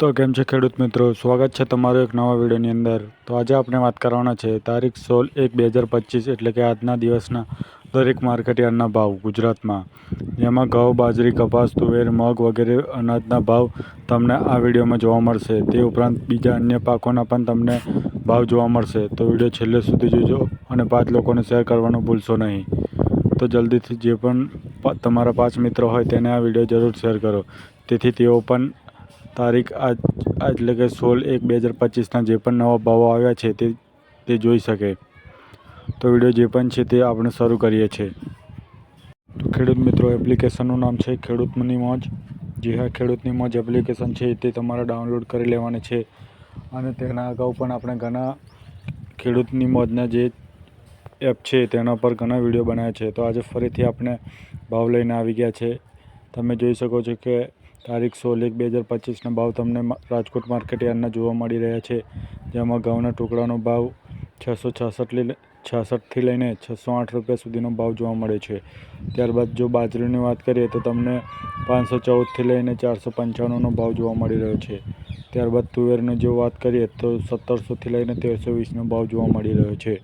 તો કેમ છે ખેડૂત મિત્રો? સ્વાગત છે તમારું એક નવા વિડીયોની અંદર. તો આજે આપણે વાત કરવાના છે, તારીખ સોળ એક બે હજાર પચીસ, એટલે કે આજના દિવસના દરેક માર્કેટયાર્ડના ભાવ ગુજરાતમાં. જેમાં ઘઉં, બાજરી, કપાસ, તુવેર, મગ વગેરે અનાજના ભાવ તમને આ વિડીયોમાં જોવા મળશે. તે ઉપરાંત બીજા અન્ય પાકોના પણ તમને ભાવ જોવા મળશે. તો વીડિયો છેલ્લે સુધી જોજો અને પાંચ લોકોને શેર કરવાનું ભૂલશો નહીં. તો જલ્દીથી જે પણ તમારા પાંચ મિત્રો હોય તેને આ વીડિયો જરૂર શેર કરો. તેથી તેઓ પણ તારીખ આજ આ એટલે કે સોળ એક બે હજાર પચીસના જે પણ નવા ભાવો આવ્યા છે તે તે જોઈ શકે. તો વીડિયો જે પણ છે તે આપણે શરૂ કરીએ છીએ. તો ખેડૂત મિત્રો, એપ્લિકેશનનું નામ છે ખેડૂતની મોજ. જે હા ખેડૂતની મોજ એપ્લિકેશન છે તે તમારે ડાઉનલોડ કરી લેવાની છે. અને તેના અગાઉ પણ આપણે ઘણા ખેડૂતની મોજના જે એપ છે તેના પર ઘણા વીડિયો બનાવ્યા છે. તો આજે ફરીથી આપણે ભાવ લઈને આવી ગયા છે. તમે જોઈ શકો છો કે તારીખ સોળ એક બે હજાર પચીસના ભાવ તમને રાજકોટ માર્કેટ યાર્ડના જોવા મળી રહ્યા છે, જેમાં ઘઉંના ટુકડાનો ભાવ છસો છાસઠ છાસઠથી લઈને છસો આઠ રૂપિયા સુધીનો ભાવ જોવા મળે છે. ત્યારબાદ જો બાજરીની વાત કરીએ તો તમને પાંચસો ચૌદથી લઈને ચારસો પંચાણુંનો ભાવ જોવા મળી રહ્યો છે. ત્યારબાદ તુવેરની જો વાત કરીએ તો સત્તરસોથી લઈને તેરસો વીસનો ભાવ જોવા મળી રહ્યો છે.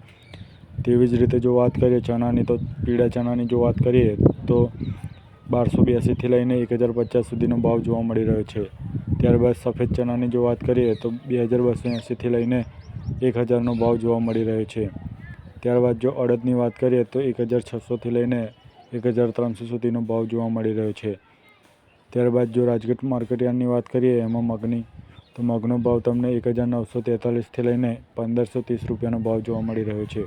તેવી જ રીતે જો વાત કરીએ ચણાની તો પીળા ચણાની જો વાત કરીએ તો બારસો બ્યાસીથી લઈને એક હજાર પચાસ સુધીનો ભાવ જોવા મળી રહ્યો છે. ત્યારબાદ સફેદ ચણાની જો વાત કરીએ તો બે હજાર બસો એંસીથી લઈને એક હજારનો ભાવ જોવા મળી રહ્યો છે. ત્યારબાદ જો અડદની વાત કરીએ તો એક હજાર છસોથી લઈને એક હજાર ત્રણસો સુધીનો ભાવ જોવા મળી રહ્યો છે. ત્યારબાદ જો રાજકોટ માર્કેટયાર્ડની વાત કરીએ એમાં મગની, તો મગનો ભાવ તમને એક હજાર નવસો તેતાલીસથી લઈને પંદરસો ત્રીસ રૂપિયાનો ભાવ જોવા મળી રહ્યો છે.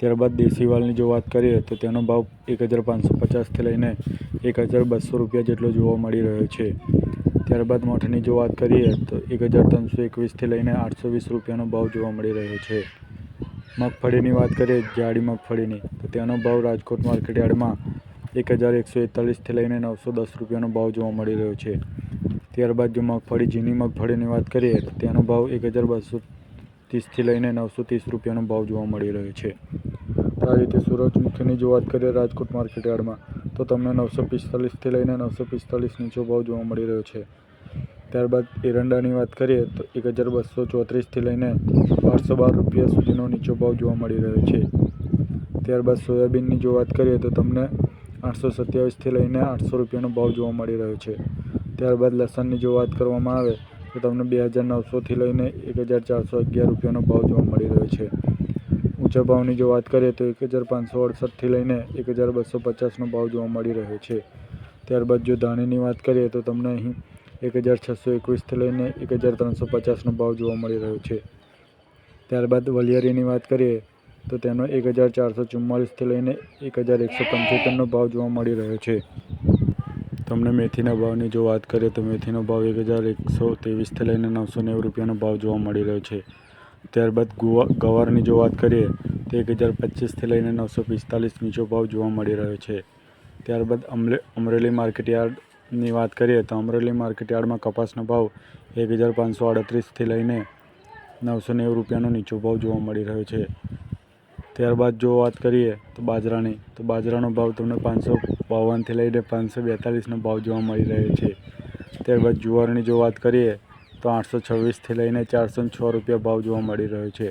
ત્યારબાદ દેશી વાલની જો વાત કરીએ તો તેનો ભાવ એક હજાર પાંચસો પચાસથી લઈને એક હજાર બસો રૂપિયા જેટલો જોવા મળી રહ્યો છે. ત્યારબાદ મઠની જો વાત કરીએ તો એક હજાર ત્રણસો એકવીસથી લઈને આઠસો વીસ રૂપિયાનો ભાવ જોવા મળી રહ્યો છે. મગફળીની વાત કરીએ, જાડી મગફળીની, તો તેનો ભાવ રાજકોટ માર્કેટ યાર્ડમાં એક હજાર એકસો એકતાલીસથી લઈને નવસો દસ રૂપિયાનો ભાવ જોવા મળી રહ્યો છે. ત્યારબાદ જો મગફળી, ઝીણી મગફળીની વાત કરીએ તો તેનો ભાવ એક હજાર બસો ત્રીસથી લઈને નવસો ત્રીસ રૂપિયાનો ભાવ જોવા મળી રહ્યો છે. આ રીતે સૂરજમુખીની જો વાત કરીએ રાજકોટ માર્કેટ યાર્ડમાં, તો તમને નવસો પિસ્તાલીસથી લઈને નવસો પિસ્તાલીસ નીચો ભાવ જોવા મળી રહ્યો છે. ત્યારબાદ એરંડાની વાત કરીએ, તો એક હજાર બસો ચોત્રીસથી લઈને બારસો બાર રૂપિયા સુધીનો નીચો ભાવ જોવા મળી રહ્યો છે. ત્યારબાદ સોયાબીનની જો વાત કરીએ, તો તમને આઠસો સત્યાવીસથી લઈને આઠસો રૂપિયાનો ભાવ જોવા મળી રહ્યો છે. ત્યારબાદ લસણની જો વાત કરવામાં આવે તો તમને બે હજાર નવસોથી લઈને એક હજાર ચારસો અગિયાર રૂપિયાનો ભાવ જોવા મળી રહ્યો છે. ઊંચા ભાવની જો વાત કરીએ તો એક હજાર પાંચસો અડસઠથી લઈને એક હજાર બસો પચાસનો ભાવ જોવા મળી રહ્યો છે. ત્યારબાદ જો ધાણીની વાત કરીએ તો તમને અહીં એક હજાર છસો એકવીસથી લઈને એક હજાર ત્રણસો પચાસનો ભાવ જોવા મળી રહ્યો છે. ત્યારબાદ વલિયારીની વાત કરીએ તો તેનો એક હજાર ચારસો ચુમ્માલીસથી લઈને એક હજાર એકસો પંચોતેરનો ભાવ જોવા મળી રહ્યો છે. તમને મેથીના ભાવની જો વાત કરીએ તો મેથીનો ભાવ એક હજાર એકસો ત્રેવીસથી લઈને નવસો નેવું રૂપિયાનો ભાવ જોવા મળી રહ્યો છે. ત્યારબાદ ગુવા, ગવારની જો વાત કરીએ તો એક હજાર પચીસથી લઈને નવસો પિસ્તાલીસ નીચો ભાવ જોવા મળી રહ્યો છે. ત્યારબાદ અમરે અમરેલી માર્કેટ યાર્ડની વાત કરીએ તો અમરેલી માર્કેટયાર્ડમાં કપાસનો ભાવ એક હજાર પાંચસો આડત્રીસથી લઈને નવસો નેવું રૂપિયાનો નીચો ભાવ જોવા મળી રહ્યો છે. ત્યારબાદ જો વાત કરીએ તો બાજરાની, તો બાજરાનો ભાવ તમને પાંચસો બાવનથી લઈને પાંચસો બેતાલીસનો ભાવ જોવા મળી રહ્યો છે. ત્યારબાદ જુવારની જો વાત કરીએ, તો આઠસો છવ્વીસથી લઈને ચારસો છ રૂપિયા ભાવ જોવા મળી રહ્યો છે.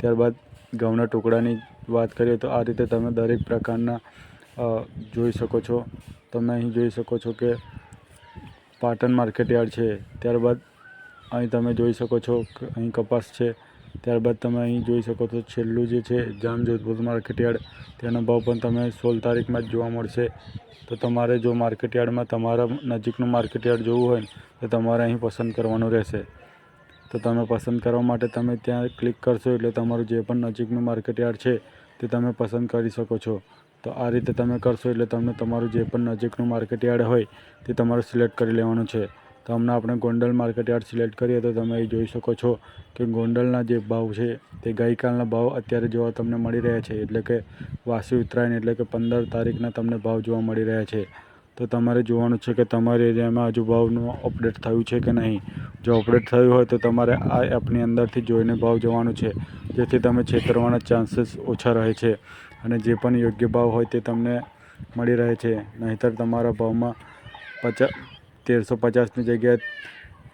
ત્યારબાદ ઘઉંના ટુકડાની વાત કરીએ, તો આ રીતે તમે દરેક પ્રકારના જોઈ શકો છો. તમે અહીં જોઈ શકો છો કે પાટણ માર્કેટ યાર્ડ છે. ત્યારબાદ અહીં તમે જોઈ શકો છો કે અહીં કપાસ છે. ત્યારબાદ તમે અહીં જોઈ શકો છો છેલ્લું જે છે જામ જોધપુર માર્કેટ યાર્ડ તેનો ભાવ પણ તમે સોળ તારીખમાં જ જોવા મળશે. તો તમારે જો માર્કેટ યાર્ડમાં તમારા નજીકનું માર્કેટ યાર્ડ જોવું હોય તો તમારે અહીં પસંદ કરવાનું રહેશે. તો તમે પસંદ કરવા માટે તમે ત્યાં ક્લિક કરશો એટલે તમારું જે પણ નજીકનું માર્કેટ યાર્ડ છે, તે તમે પસંદ કરી શકો છો. તો આ રીતે તમે કરશો એટલે તમને તમારું જે પણ નજીકનું માર્કેટ યાર્ડ હોય, તે તમારે સિલેક્ટ કરી લેવાનું છે. તો હમણાં આપણે ગોંડલ માર્કેટ યાર્ડ સિલેક્ટ કરીએ તો તમે જોઈ શકો છો કે ગોંડલના જે ભાવ છે તે ગઈકાલના ભાવ અત્યારે જોવા તમને મળી રહ્યા છે. એટલે કે વાસી ઉત્તરાયણ એટલે કે પંદર તારીખના તમને ભાવ જોવા મળી રહ્યા છે. તો તમારે જોવાનું છે કે તમારા એરિયામાં હજુ ભાવનું અપડેટ થયું છે કે નહીં? જો અપડેટ થયું હોય તો તમારે આ એપની અંદરથી જોઈને ભાવ જવાનું છે. જેથી તમે છેતરવાના ચાન્સીસ ઓછા રહે છે અને જે પણ યોગ્ય ભાવ હોય તે તમને મળી રહે છે. નહીંતર તમારા ભાવમાં પચાસ તેરસો પચાસની જગ્યાએ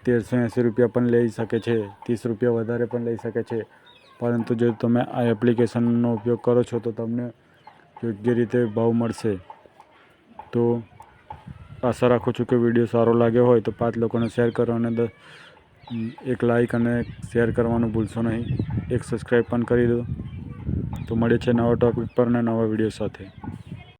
તેરસો એંસી રૂપિયા પણ લઈ શકે છે, ત્રીસ રૂપિયા વધારે પણ લઈ શકે છે. પરંતુ જો તમે આ એપ્લિકેશનનો ઉપયોગ કરો છો તો તમને યોગ્ય રીતે ભાવ મળશે. તો આશા રાખું છું કે વીડિયો સારો લાગ્યો હોય તો પાંચ લોકોને શેર કરો અને એક લાઈક અને શેર કરવાનું ભૂલશો નહીં. એક સબસ્ક્રાઈબ પણ કરી દો. તો મળે છે નવા ટોપિક પર અને નવા વીડિયો સાથે.